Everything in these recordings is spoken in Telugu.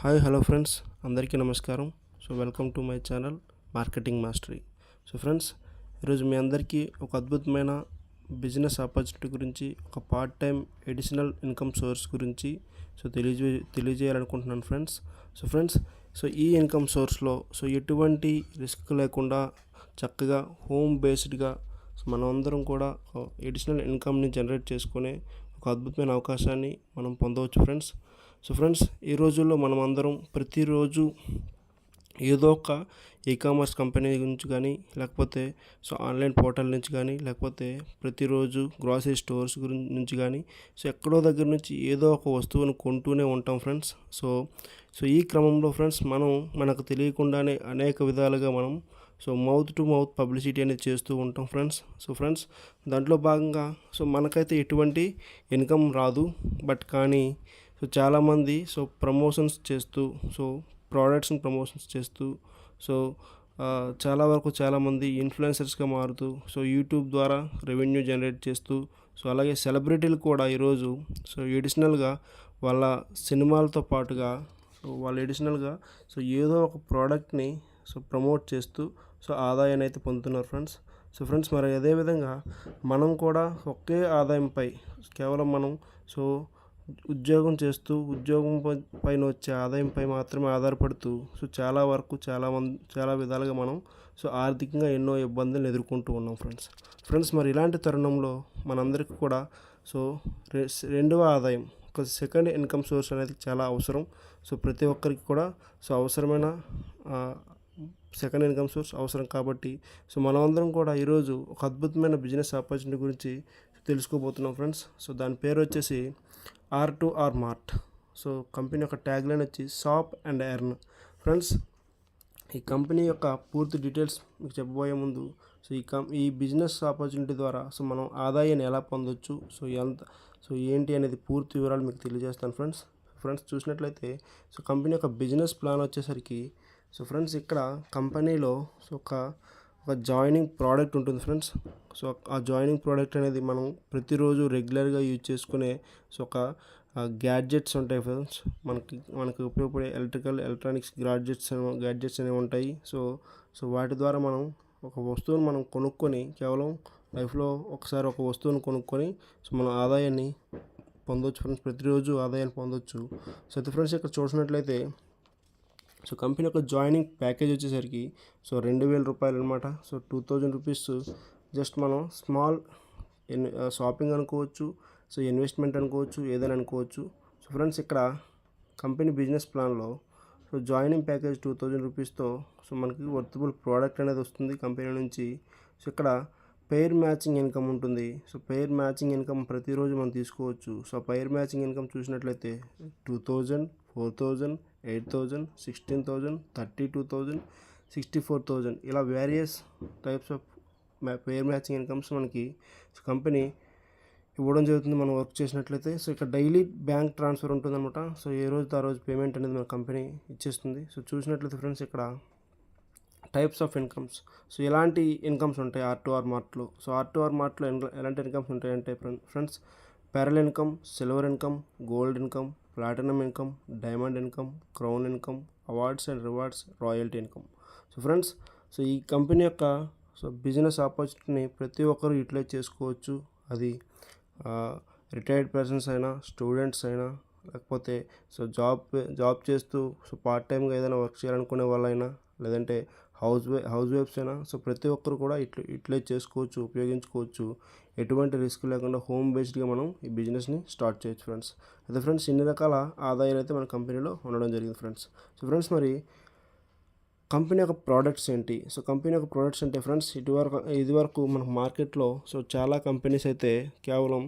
Hi hello friends. అందరికీ నమస్కారం. So welcome to my channel marketing mastery. So friends ఈరోజు మీ అందరికీ ఒక అద్భుతమైన బిజినెస్ ఆపర్చునిటీ గురించి ఒక part time additional income source గురించి సో తెలియజే తెలియజేయాలనుకుంటున్నాను ఫ్రెండ్స్. సో ఫ్రెండ్స్ సో ఈ ఇన్కమ్ సోర్స్లో సో ఎటువంటి రిస్క్ లేకుండా చక్కగా హోమ్ బేస్డ్గా సో మనం అందరం కూడా ఎడిషనల్ ఇన్కమ్ని జనరేట్ చేసుకునే ఒక అద్భుతమైన అవకాశాన్ని మనం పొందవచ్చు ఫ్రెండ్స్. సో ఫ్రెండ్స్ ఈ రోజుల్లో మనం అందరం ప్రతిరోజు ఏదో ఒక ఈ కామర్స్ కంపెనీ గురించి కానీ లేకపోతే సో ఆన్లైన్ పోర్టల్ నుంచి కానీ లేకపోతే ప్రతిరోజు గ్రాసరీ స్టోర్స్ గురించి నుంచి కానీ సో ఎక్కడో దగ్గర నుంచి ఏదో ఒక వస్తువును కొంటూనే ఉంటాం ఫ్రెండ్స్ సో సో ఈ క్రమంలో ఫ్రెండ్స్ మనం మనకు తెలియకుండానే అనేక విధాలుగా మనం so mouth to mouth publicity అనేది చేస్తూ ఉంటాం ఫ్రెండ్స్ సో ఫ్రెండ్స్ దాంట్లో భాగంగా సో మనకైతే ఎటువంటి ఇన్కమ్ రాదు. బట్ కానీ సో చాలామంది సో ప్రమోషన్స్ చేస్తూ సో ప్రోడక్ట్స్ని ప్రమోషన్స్ చేస్తూ సో చాలా వరకు చాలామంది ఇన్ఫ్లుయెన్సర్స్గా మారుతూ సో యూట్యూబ్ ద్వారా రెవెన్యూ జనరేట్ చేస్తూ సో అలాగే సెలబ్రిటీలు కూడా ఈరోజు సో ఎడిషనల్గా వాళ్ళ సినిమాలతో పాటుగా సో వాళ్ళు ఎడిషనల్గా సో ఏదో ఒక ప్రోడక్ట్ని సో ప్రమోట్ చేస్తూ సో ఆదాయాన్ని అయితే పొందుతున్నారు ఫ్రెండ్స్ సో ఫ్రెండ్స్ మరి అదేవిధంగా మనం కూడా ఒకే ఆదాయంపై కేవలం మనం సో ఉద్యోగం చేస్తూ ఉద్యోగం పై- పైన వచ్చే ఆదాయంపై మాత్రమే ఆధారపడుతూ సో చాలా వరకు చాలా మంది చాలా విధాలుగా మనం సో ఆర్థికంగా ఎన్నో ఇబ్బందులను ఎదుర్కొంటూ ఉన్నాం ఫ్రెండ్స్. ఫ్రెండ్స్ మరి ఇలాంటి తరుణంలో మనందరికీ కూడా సో రెండవ ఆదాయం ఒక సెకండ్ ఇన్కమ్ సోర్స్ అనేది చాలా అవసరం. సో ప్రతి ఒక్కరికి కూడా సో అవసరమైన సెకండ్ ఇన్కమ్ సోర్స్ అవసరం కాబట్టి సో మనమందరం కూడా ఈరోజు ఒక అద్భుతమైన బిజినెస్ ఆపర్చునిటీ గురించి తెలుసుకోబోతున్నాం ఫ్రెండ్స్. సో దాని పేరు వచ్చేసి R two R mart so company యొక్క ట్యాగ్ లైన్ వచ్చి షాప్ అండ్ ఎర్న్ ఫ్రెండ్స్ ఈ కంపెనీ యొక్క పూర్తి డీటెయిల్స్ మీకు చెప్పబోయే ముందు సో ఈ కం ఈ బిజినెస్ ఆపర్చునిటీ ద్వారా సో మనం ఆదాయాన్ని ఎలా పొందొచ్చు సో ఎంత సో ఏంటి అనేది పూర్తి వివరాలు మీకు తెలియజేస్తాను ఫ్రెండ్స్ ఫ్రెండ్స్ చూసినట్లయితే సో కంపెనీ యొక్క బిజినెస్ ప్లాన్ వచ్చేసరికి సో ఫ్రెండ్స్ ఇక్కడ కంపెనీలో సో ఒక ఒక జాయినింగ్ ప్రోడక్ట్ ఉంటుంది ఫ్రెండ్స్. సో ఆ జాయినింగ్ ప్రోడక్ట్ అనేది మనం ప్రతిరోజు రెగ్యులర్గా యూజ్ చేసుకునే సో ఒక గ్యాడ్జెట్స్ ఉంటాయి ఫ్రెండ్స్. మనకి మనకి ఉపయోగపడే ఎలక్ట్రికల్ ఎలక్ట్రానిక్స్ గ్యాడ్జెట్స్ గ్యాడ్జెట్స్ అనేవి ఉంటాయి. సో సో వాటి ద్వారా మనం ఒక వస్తువును మనం కొనుక్కొని కేవలం లైఫ్లో ఒకసారి ఒక వస్తువును కొనుక్కొని సో మన ఆదాయాన్ని పొందొచ్చు ఫ్రెండ్స్. ప్రతిరోజు ఆదాయాన్ని పొందొచ్చు. సో అయితే ఫ్రెండ్స్ ఇక్కడ చూసినట్లయితే సో కంపెనీ యొక్క జాయినింగ్ ప్యాకేజ్ వచ్చేసరికి సో రెండు వేల రూపాయలు అనమాట so two thousand rupees just మనం స్మాల్ షాపింగ్ అనుకోవచ్చు సో ఇన్వెస్ట్మెంట్ అనుకోవచ్చు ఏదైనా అనుకోవచ్చు. సో ఫ్రెండ్స్ ఇక్కడ కంపెనీ బిజినెస్ ప్లాన్లో so joining package two thousand రూపీస్తో so మనకి వర్తబుల్ ప్రోడక్ట్ అనేది వస్తుంది కంపెనీ నుంచి. సో ఇక్కడ పెయిర్ మ్యాచింగ్ ఇన్కమ్ ఉంటుంది. సో పెయిర్ మ్యాచింగ్ ఇన్కమ్ ప్రతిరోజు మనం తీసుకోవచ్చు. సో పెయిర్ మ్యాచింగ్ ఇన్కమ్ చూసినట్లయితే two thousand four thousand eight thousand sixteen thousand thirty two thousand sixty four thousand. ఇలా various types of pair matching incomes మనకి కంపెనీ ఇవ్వడం జరుగుతుంది మనం వర్క్ చేసినట్లయితే. సో ఇక్కడ డైలీ బ్యాంక్ ట్రాన్స్ఫర్ ఉంటుందన్నమాట. సో ఏ రోజు ఆ రోజు పేమెంట్ అనేది మన కంపెనీ ఇచ్చేస్తుంది. సో చూసినట్లయితే ఫ్రెండ్స్ ఇక్కడ టైప్స్ ఆఫ్ ఇన్కమ్స్ సో ఎలాంటి ఇన్కమ్స్ ఉంటాయి? ఆర్ టు ఆర్ మార్ట్లో సో ఆర్ టు ఆర్ మార్ట్లో ఎలాంటి ఇన్కమ్స్ ఉంటాయంటే friends pearl income silver income gold income platinum income diamond income crown income awards and rewards royalty income so friends so ఈ కంపెనీ యొక్క సో బిజినెస్ ఆపర్చునిటీని ప్రతి ఒక్కరు యూటిలైజ్ చేసుకోవచ్చు. అది రిటైర్డ్ పర్సన్స్ అయినా స్టూడెంట్స్ అయినా లేకపోతే సో జాబ్ జాబ్ చేస్తూ సో పార్ట్ టైంగా ఏదైనా వర్క్ చేయాలనుకునే వాళ్ళైనా లేదంటే హౌస్ వై హౌస్ వైఫ్స్ అయినా సో ప్రతి ఒక్కరు కూడా ఇట్లా ఇట్లే చేసుకోవచ్చు ఉపయోగించుకోవచ్చు. ఎటువంటి రిస్క్ లేకుండా హోమ్ బేస్డ్గా మనం ఈ బిజినెస్ని స్టార్ట్ చేయొచ్చు ఫ్రెండ్స్. అయితే ఫ్రెండ్స్ ఇన్ని రకాల ఆదాయాలు అయితే మన కంపెనీలో ఉండడం జరిగింది ఫ్రెండ్స్. సో ఫ్రెండ్స్ మరి కంపెనీ యొక్క ప్రోడక్ట్స్ ఏంటి? సో కంపెనీ యొక్క ప్రోడక్ట్స్ అంటే ఫ్రెండ్స్ ఇటువరకు ఇదివరకు మనకు మార్కెట్లో సో చాలా కంపెనీస్ అయితే కేవలం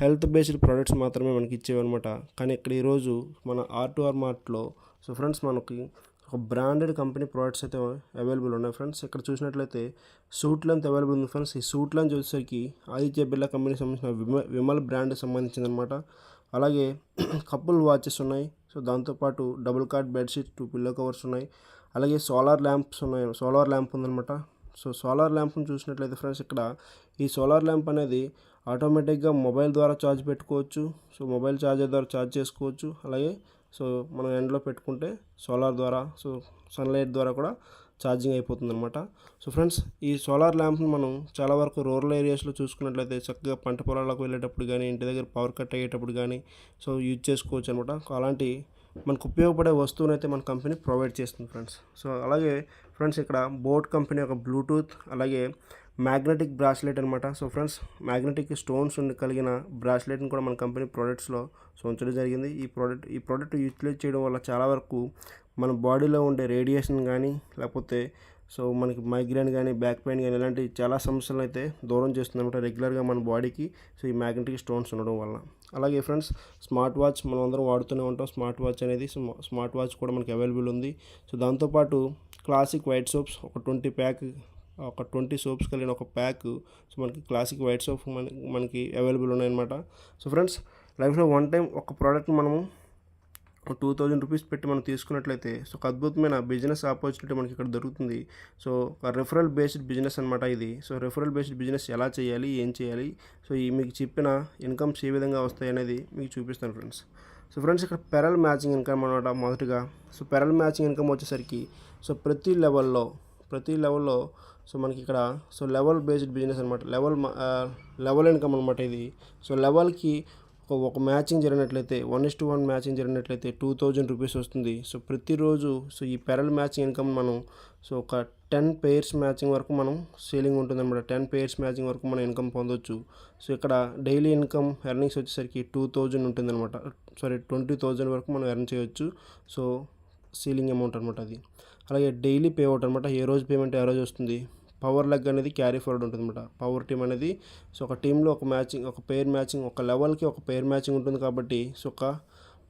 హెల్త్ బేస్డ్ ప్రోడక్ట్స్ మాత్రమే మనకి ఇచ్చేవన్నమాట. కానీ ఇక్కడ ఈరోజు మన ఆర్ టు ఆర్ మార్ట్లో సో ఫ్రెండ్స్ మనకి ఒక బ్రాండెడ్ కంపెనీ ప్రోడక్ట్స్ అయితే అవైలబుల్ ఉన్నాయి ఫ్రెండ్స్ ఇక్కడ చూసినట్లయితే సూట్ లెంత్ అవైలబుల్ ఉంది ఫ్రెండ్స్ ఈ సూట్ లెంత్ వచ్చేసరికి ఆదిత్య బిర్లా కంపెనీకి సంబంధించిన విమ- విమల్ బ్రాండ్కి సంబంధించింది అనమాట అలాగే కపుల్ వాచెస్ ఉన్నాయి. సో దాంతోపాటు double cot bedsheet two pillow covers ఉన్నాయి. అలాగే సోలార్ ల్యాంప్స్ ఉన్నాయి. సోలార్ ల్యాంప్ ఉందన్నమాట. సో సోలార్ ల్యాంప్ను చూసినట్లయితే ఫ్రెండ్స్ ఇక్కడ ఈ సోలార్ ల్యాంప్ అనేది ఆటోమేటిక్గా మొబైల్ ద్వారా ఛార్జ్ పెట్టుకోవచ్చు. సో మొబైల్ ఛార్జర్ ద్వారా ఛార్జ్ చేసుకోవచ్చు. అలాగే సో మనం ఎండలో పెట్టుకుంటే సోలార్ ద్వారా సో సన్లైట్ ద్వారా కూడా ఛార్జింగ్ అయిపోతుంది అనమాట సో ఫ్రెండ్స్ ఈ సోలార్ ల్యాంప్ని మనం చాలా వరకు రూరల్ ఏరియాస్లో చూసుకున్నట్లయితే చక్కగా పంట పొలాలకు వెళ్ళేటప్పుడు కానీ ఇంటి దగ్గర పవర్ కట్ అయ్యేటప్పుడు కానీ సో యూజ్ చేసుకోవచ్చు అనమాట అలాంటి మనకు ఉపయోగపడే వస్తువునైతే అయితే మన కంపెనీ ప్రొవైడ్ చేస్తుంది ఫ్రెండ్స్. సో అలాగే ఫ్రెండ్స్ ఇక్కడ బోట్ కంపెనీ ఒక బ్లూటూత్ అలాగే మ్యాగ్నెటిక్ బ్రాస్లెట్ అనమాట సో ఫ్రెండ్స్ మ్యాగ్నెటిక్ స్టోన్స్ ఉండి కలిగిన బ్రాస్లెట్ని కూడా మన కంపెనీ ప్రోడక్ట్స్లో సో ఉంచడం జరిగింది. ఈ ప్రోడక్ట్ ఈ ప్రోడక్ట్ యూటిలైజ్ చేయడం వల్ల చాలా వరకు మన బాడీలో ఉండే రేడియేషన్ కానీ లేకపోతే సో మనకి మైగ్రేన్ కానీ బ్యాక్ పెయిన్ కానీ ఇలాంటి చాలా సమస్యలను అయితే దూరం చేస్తుందన్నమాట రెగ్యులర్గా మన బాడీకి. సో ఈ మ్యాగ్నెటిక్ స్టోన్స్ ఉండడం వల్ల. అలాగే ఫ్రెండ్స్ స్మార్ట్ వాచ్ మనం అందరం వాడుతూనే ఉంటాం. స్మార్ట్ వాచ్ అనేది స్మార్ట్ వాచ్ కూడా మనకి అవైలబుల్ ఉంది. సో దాంతోపాటు క్లాసిక్ వైట్ సోప్స్ ఒక ట్వంటీ ప్యాక్ ఒక ట్వంటీ సోప్స్ కలిగిన ఒక ప్యాక్. సో మనకి క్లాసిక్ వైట్ సోప్ మన మనకి అవైలబుల్ ఉన్నాయన్నమాట. సో ఫ్రెండ్స్ లైఫ్లో వన్ టైం ఒక ప్రోడక్ట్ మనము టూ థౌజండ్ రూపీస్ పెట్టి మనం తీసుకున్నట్లయితే సో ఒక అద్భుతమైన బిజినెస్ ఆపర్చునిటీ మనకి ఇక్కడ దొరుకుతుంది. సో ఒక రెఫరల్ బేస్డ్ బిజినెస్ అనమాట ఇది. సో రెఫరల్ బేస్డ్ బిజినెస్ ఎలా చేయాలి ఏం చేయాలి సో ఈ మీకు చెప్పిన ఇన్కమ్స్ ఏ విధంగా వస్తాయి అనేది మీకు చూపిస్తాను ఫ్రెండ్స్. సో ఫ్రెండ్స్ ఇక్కడ పెరల్ మ్యాచింగ్ ఇన్కమ్ అనమాట మొదటిగా. సో పెరల్ మ్యాచింగ్ ఇన్కమ్ వచ్చేసరికి సో ప్రతి లెవెల్లో ప్రతి లెవెల్లో సో మనకి ఇక్కడ సో లెవెల్ బేస్డ్ బిజినెస్ అనమాట లెవెల్ లెవెల్ ఇన్కమ్ అనమాట ఇది. సో లెవెల్కి ఒక matching జరిగినట్లయితే one is to one matching జరిగినట్లయితే two thousand rupees వస్తుంది. సో ప్రతిరోజు సో ఈ పెరల్ మ్యాచింగ్ ఇన్కమ్ మనం సో ఒక టెన్ పేర్స్ మ్యాచింగ్ వరకు మనం సేలింగ్ ఉంటుంది అనమాట టెన్ పేర్స్ మ్యాచింగ్ వరకు మనం ఇన్కమ్ పొందొచ్చు. సో ఇక్కడ డైలీ ఇన్కమ్ ఎర్నింగ్స్ వచ్చేసరికి టూ థౌజండ్ ఉంటుంది అనమాట సారీ ట్వంటీ థౌజండ్ వరకు మనం ఎర్న్ చేయొచ్చు. సో సీలింగ్ అమౌంట్ అనమాట అది. అలాగే డైలీ పే అవుట్ అనమాట ఏ రోజు పేమెంట్ ఏ రోజు వస్తుంది. పవర్ లెగ్ అనేది క్యారీ ఫార్వర్డ్ ఉంటుంది అనమాట పవర్ టీమ్ అనేది సో ఒక టీంలో ఒక మ్యాచింగ్ ఒక పేర్ మ్యాచింగ్ ఒక లెవెల్కి ఒక పేర్ మ్యాచింగ్ ఉంటుంది కాబట్టి సో ఒక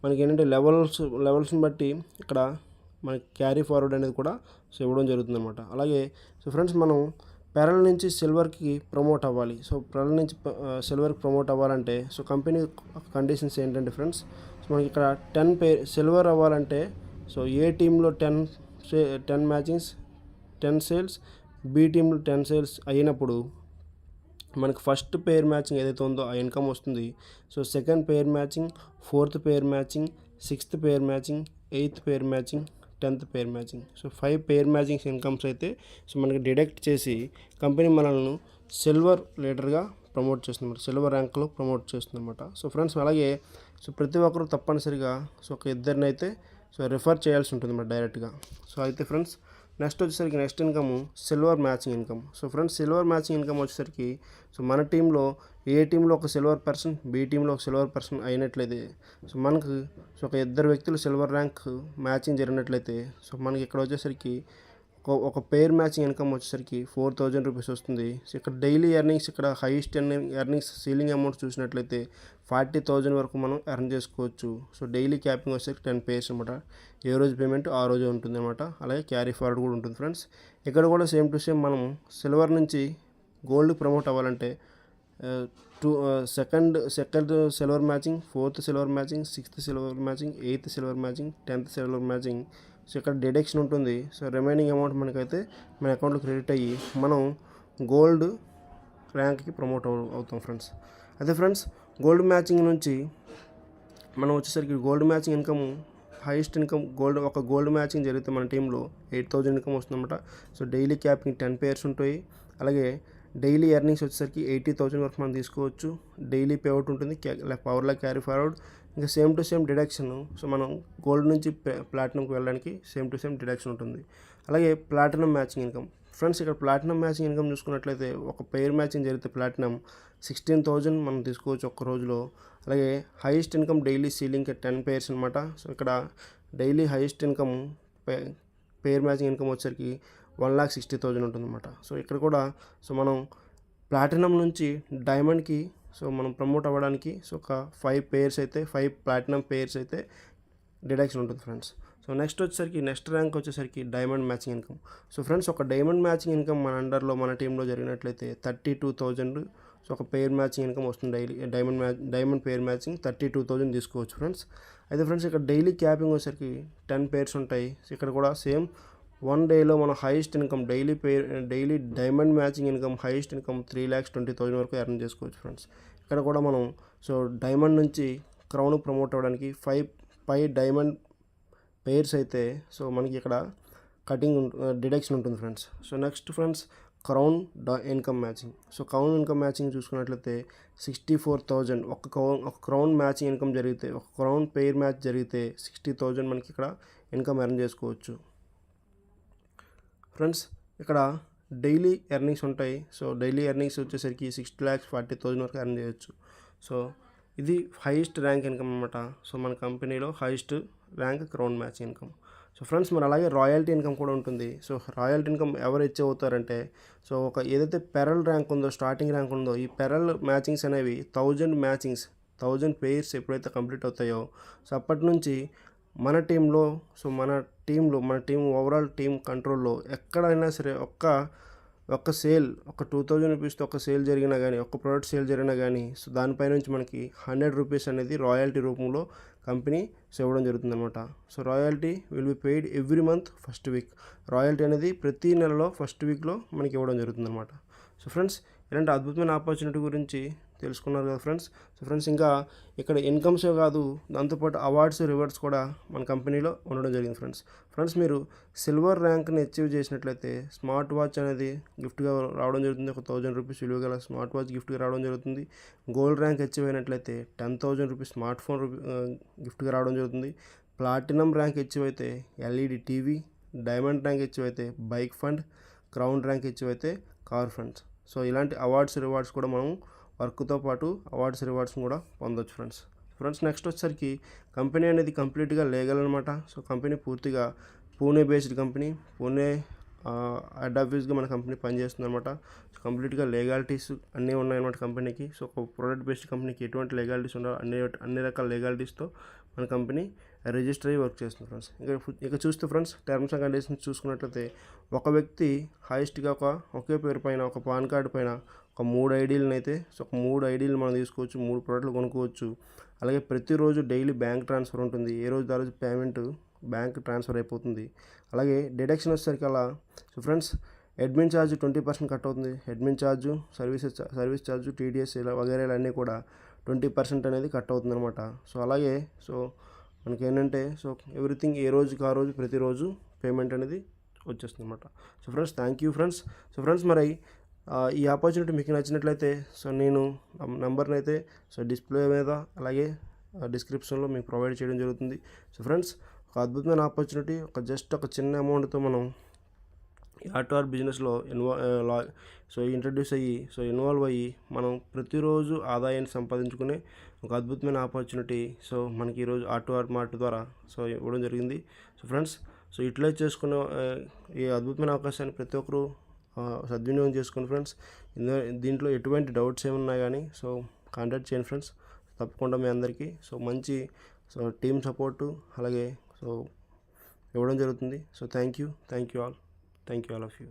మనకి ఏంటంటే లెవెల్స్ లెవెల్స్ని బట్టి ఇక్కడ మనకి క్యారీ ఫార్వర్డ్ అనేది కూడా సో ఇవ్వడం జరుగుతుంది అనమాట అలాగే సో ఫ్రెండ్స్ మనం పెరల్ నుంచి సిల్వర్కి ప్రమోట్ అవ్వాలి. సో పెరల్ నుంచి సిల్వర్కి ప్రమోట్ అవ్వాలంటే సో కంపెనీ కండిషన్స్ ఏంటంటే ఫ్రెండ్స్ సో మనకి ఇక్కడ టెన్ పే సిల్వర్ అవ్వాలంటే సో ఏ టీంలో ten ten matchings ten sales B టీంలు టెన్ సేల్స్ అయినప్పుడు మనకు ఫస్ట్ పేర్ మ్యాచింగ్ ఏదైతే ఉందో ఆ ఇన్కమ్ వస్తుంది. So second pair matching fourth pair matching sixth pair matching eighth pair matching tenth pair matching. So five pair matchings incomes అయితే సో మనకి డిడక్ట్ చేసి కంపెనీ మనల్ని సిల్వర్ లీడర్గా ప్రమోట్ చేస్తుందన్నమాట. సిల్వర్ ర్యాంక్లో ప్రమోట్ చేస్తుంది అనమాట సో ఫ్రెండ్స్ అలాగే సో ప్రతి ఒక్కరు తప్పనిసరిగా సో ఒక ఇద్దరినైతే సో రిఫర్ చేయాల్సి ఉంటుంది మరి డైరెక్ట్గా సో అయితే ఫ్రెండ్స్ నెక్స్ట్ వచ్చేసరికి next income silver matching income so friends silver matching income వచ్చేసరికి సో మన టీంలో ఏ టీంలో ఒక సిల్వర్ పర్సన్ బి టీంలో ఒక సిల్వర్ పర్సన్ అయినట్లయితే సో మనకు సో ఒక ఇద్దరు వ్యక్తులు సిల్వర్ ర్యాంక్ మ్యాచింగ్ జరిగినట్లయితే సో మనకి ఇక్కడ వచ్చేసరికి ఒక ఒక పేర్ మ్యాచింగ్ ఇన్కమ్ వచ్చేసరికి ఫోర్ థౌజండ్ రూపీస్ వస్తుంది. ఇక్కడ డైలీ ఎర్నింగ్స్ ఇక్కడ highest earning earnings ceiling amount చూసినట్లయితే ఫార్టీ థౌజండ్ వరకు మనం ఎర్న్ చేసుకోవచ్చు. సో డైలీ క్యాపింగ్ వచ్చేసరికి టెన్ పేర్స్ అనమాట ఏ రోజు పేమెంట్ ఆ రోజు ఉంటుంది అనమాట అలాగే క్యారీ ఫార్వర్డ్ కూడా ఉంటుంది ఫ్రెండ్స్ ఇక్కడ కూడా సేమ్ టు సేమ్ మనం సిల్వర్ నుంచి గోల్డ్ ప్రమోట్ అవ్వాలంటే two second second silver matching fourth silver matching sixth silver matching eighth silver matching tenth silver matching so ఇక్కడ డిడక్షన్ ఉంటుంది. సో రిమైనింగ్ అమౌంట్ మనకైతే మన అకౌంట్లో క్రెడిట్ అయ్యి మనం గోల్డ్ ర్యాంక్కి ప్రమోట్ అవుతాం ఫ్రెండ్స్. అదే ఫ్రెండ్స్ గోల్డ్ మ్యాచింగ్ నుంచి మనం వచ్చేసరికి gold matching income highest income gold ఒక గోల్డ్ మ్యాచింగ్ జరిగితే మన టీంలో ఎయిట్ థౌజండ్ ఇన్కమ్ వస్తుందన్నమాట. So daily capping ten pairs ఉంటాయి. అలాగే డైలీ ఎర్నింగ్స్ వచ్చేసరికి ఎయిటీ థౌసండ్ వరకు మనం తీసుకోవచ్చు. డైలీ పేఅవుట్ ఉంటుంది. పవర్లో క్యారీ ఫార్వర్డ్. ఇంకా same to same deduction. So మనం గోల్డ్ నుంచి ప్లాటినంకి వెళ్ళడానికి సేమ్ టు సేమ్ డిడక్షన్ ఉంటుంది. అలాగే ప్లాటినం మ్యాచింగ్ ఇన్కమ్. ఫ్రెండ్స్ ఇక్కడ ప్లాటినం మ్యాచింగ్ ఇన్కమ్ చూసుకున్నట్లయితే ఒక పెయిర్ మ్యాచింగ్ జరిగితే ప్లాటినం సిక్స్టీన్ థౌజండ్ మనం తీసుకోవచ్చు ఒక్క రోజులో. అలాగే highest income daily ceiling ten pairs అనమాట సో ఇక్కడ daily highest income pay pair matching income వచ్చేసరికి వన్ లాక్ సిక్స్టీ థౌజండ్ ఉంటుందన్నమాట. సో ఇక్కడ కూడా సో మనం ప్లాటినం నుంచి డైమండ్కి సో మనం ప్రమోట్ అవ్వడానికి సో ఒక ఫైవ్ పేర్స్ అయితే ఫైవ్ ప్లాటినం పేర్స్ అయితే డిడక్షన్ ఉంటుంది ఫ్రెండ్స్ సో నెక్స్ట్ వచ్చేసరికి నెక్స్ట్ ర్యాంక్ వచ్చేసరికి diamond matching income so friends ఒక డైమండ్ మ్యాచింగ్ ఇన్కమ్ మన అండర్లో మన టీంలో జరిగినట్లయితే థర్టీ టూ థౌజండ్ సో ఒక పేర్ మ్యాచింగ్ ఇన్కమ్ వస్తుంది daily diamond match diamond pair matching thirty two thousand తీసుకోవచ్చు ఫ్రెండ్స్ అయితే ఫ్రెండ్స్ ఇక్కడ డైలీ క్యాపింగ్ వచ్చేసరికి టెన్ పేర్స్ ఉంటాయి. ఇక్కడ కూడా సేమ్ వన్ డేలో మన highest income daily pay daily diamond matching income highest income three lakhs twenty thousand వరకు ఎర్న్ చేసుకోవచ్చు ఫ్రెండ్స్. ఇక్కడ కూడా మనం సో డైమండ్ నుంచి క్రౌన్ ప్రమోట్ అవ్వడానికి ఫైవ్ ఫైవ్ డైమండ్ పేర్స్ అయితే సో మనకి ఇక్కడ కటింగ్ డిడక్షన్ ఉంటుంది friends. So next friends crown income matching. So crown income matching చూసుకున్నట్లయితే సిక్స్టీ ఫోర్ థౌజండ్ ఒక క్రౌన్ ఒక క్రౌన్ మ్యాచింగ్ ఇన్కమ్ జరిగితే ఒక క్రౌన్ పెయిర్ మ్యాచ్ జరిగితే సిక్స్టీ థౌజండ్ మనకి ఇక్కడ ఇన్కమ్ ఎర్న్ చేసుకోవచ్చు. ఫ్రెండ్స్ ఇక్కడ డైలీ ఎర్నింగ్స్ ఉంటాయి. సో డైలీ ఎర్నింగ్స్ వచ్చేసరికి సిక్స్టీ ల్యాక్స్ ఫార్టీ థౌజండ్ వరకు ఎర్న్ చేయొచ్చు. సో ఇది హైయెస్ట్ ర్యాంక్ ఇన్కమ్ అనమాట సో మన కంపెనీలో highest rank crown match income. So friends మరి అలాగే రాయల్టీ ఇన్కమ్ కూడా ఉంటుంది. సో రాయల్టీ ఇన్కమ్ ఎవరు ఇచ్చే అవుతారంటే సో ఒక ఏదైతే పెరల్ ర్యాంక్ ఉందో స్టార్టింగ్ ర్యాంక్ ఉందో ఈ పెరల్ మ్యాచింగ్స్ అనేవి థౌజండ్ మ్యాచింగ్స్ థౌజండ్ పేర్స్ ఎప్పుడైతే కంప్లీట్ అవుతాయో సో అప్పటి నుంచి మన టీంలో సో మన టీంలో మన టీం ఓవరాల్ టీం కంట్రోల్లో ఎక్కడైనా సరే ఒక్క ఒక్క సేల్ ఒక టూ థౌజండ్ రూపీస్తో ఒక సేల్ జరిగినా కానీ ఒక్క ప్రోడక్ట్ సేల్ జరిగినా కానీ సో దానిపై నుంచి మనకి హండ్రెడ్ రూపీస్ అనేది రాయల్టీ రూపంలో కంపెనీ సో ఇవ్వడం జరుగుతుంది అనమాట so royalty will be paid every month first week. Royalty అనేది ప్రతి నెలలో ఫస్ట్ వీక్లో మనకి ఇవ్వడం జరుగుతుంది అనమాట సో ఫ్రెండ్స్ ఇలాంటి అద్భుతమైన ఆపర్చునిటీ గురించి తెలుసుకున్నారు కదా ఫ్రెండ్స్. సో ఫ్రెండ్స్ ఇంకా ఇక్కడ ఇన్కమ్సే కాదు దాంతోపాటు అవార్డ్స్ రివార్డ్స్ కూడా మన కంపెనీలో ఉండడం జరిగింది ఫ్రెండ్స్. ఫ్రెండ్స్ మీరు సిల్వర్ ర్యాంక్ని అచీవ్ చేసినట్లయితే స్మార్ట్ వాచ్ అనేది గిఫ్ట్గా రావడం జరుగుతుంది. ఒక థౌజండ్ రూపీస్ విలువ గల స్మార్ట్ వాచ్ గిఫ్ట్గా రావడం జరుగుతుంది. గోల్డ్ ర్యాంక్ అచీవ్ అయినట్లయితే ten thousand rupees smart phone గిఫ్ట్గా రావడం జరుగుతుంది. ప్లాటినం ర్యాంక్ అచీవ్ అయితే LED TV diamond rank achieve అయితే bike fund crown rank achieve అయితే కార్ ఫండ్స్. సో ఇలాంటి అవార్డ్స్ రివార్డ్స్ కూడా మనం వర్క్తో పాటు అవార్డ్స్ రివార్డ్స్ కూడా పొందొచ్చు ఫ్రెండ్స్. ఫ్రెండ్స్ నెక్స్ట్ వచ్చేసరికి కంపెనీ అనేది కంప్లీట్గా లీగల్ అనమాట సో కంపెనీ పూర్తిగా Pune based company Pune head ఆఫీస్గా మన కంపెనీ పనిచేస్తుంది అనమాట సో కంప్లీట్గా లీగాలిటీస్ అన్నీ ఉన్నాయన్నమాట కంపెనీకి. సో ఒక ప్రోడక్ట్ బేస్డ్ కంపెనీకి ఎటువంటి లీగాలిటీస్ ఉండాలి అన్ని అన్ని రకాల లీగాలిటీస్తో మన కంపెనీ రిజిస్టర్ అయ్యి వర్క్ చేస్తుంది ఫ్రెండ్స్. ఇక ఇక చూస్తే ఫ్రెండ్స్ టర్మ్స్ అండ్ కండిషన్స్ చూసుకున్నట్లయితే ఒక వ్యక్తి హైయెస్ట్గా ఒక ఒకే పేరు పైన ఒక పాన్ కార్డు పైన ఒక మూడు ఐడీలను అయితే సో ఒక మూడు ఐడీలు మనం తీసుకోవచ్చు మూడు ప్రోడక్ట్లు కొనుక్కోవచ్చు. అలాగే ప్రతిరోజు డైలీ బ్యాంక్ ట్రాన్స్ఫర్ ఉంటుంది. ఏ రోజు ఆ రోజు పేమెంట్ బ్యాంక్ ట్రాన్స్ఫర్ అయిపోతుంది. అలాగే డిడక్షన్ వచ్చేసరికి అలా. So friends admin charge twenty percent cut అవుతుంది. Admin charge services service charge TDS ఇలా వగేరా అన్నీ కూడా ట్వంటీ పర్సెంట్ అనేది కట్ అవుతుంది అనమాట సో అలాగే సో మనకి ఏంటంటే సో ఎవ్రీథింగ్ ఏ రోజుకి ఆ రోజు ప్రతిరోజు పేమెంట్ అనేది వచ్చేస్తుంది అనమాట so friends thank you friends. So friends మరి ఈ ఆపర్చునిటీ మీకు నచ్చినట్లయితే సో నేను నెంబర్ని అయితే సో డిస్ప్లే మీద అలాగే డిస్క్రిప్షన్లో మీకు ప్రొవైడ్ చేయడం జరుగుతుంది. సో ఫ్రెండ్స్ ఒక అద్భుతమైన ఆపర్చునిటీ ఒక జస్ట్ ఒక చిన్న అమౌంట్తో మనం ఈ బిజినెస్లో ఇన్వా సో ఇంట్రడ్యూస్ అయ్యి సో ఇన్వాల్వ్ అయ్యి మనం ప్రతిరోజు ఆదాయాన్ని సంపాదించుకునే ఒక అద్భుతమైన ఆపర్చునిటీ సో మనకి ఈరోజు ఆటో ఆర్ మార్ట్ ద్వారా సో ఇవ్వడం జరిగింది. సో ఫ్రెండ్స్ సో యూటిలైజ్ చేసుకునే ఈ అద్భుతమైన అవకాశాన్ని ప్రతి ఒక్కరూ సద్వినియోగం చేసుకోండి ఫ్రెండ్స్ దీంట్లో ఎటువంటి డౌట్స్ ఏమున్నా కానీ సో కాంటాక్ట్ చేయండి ఫ్రెండ్స్ తప్పకుండా మీ అందరికీ. సో మంచి సో టీమ్ సపోర్టు అలాగే సో ఇవ్వడం జరుగుతుంది. So thank you thank you all thank you all of you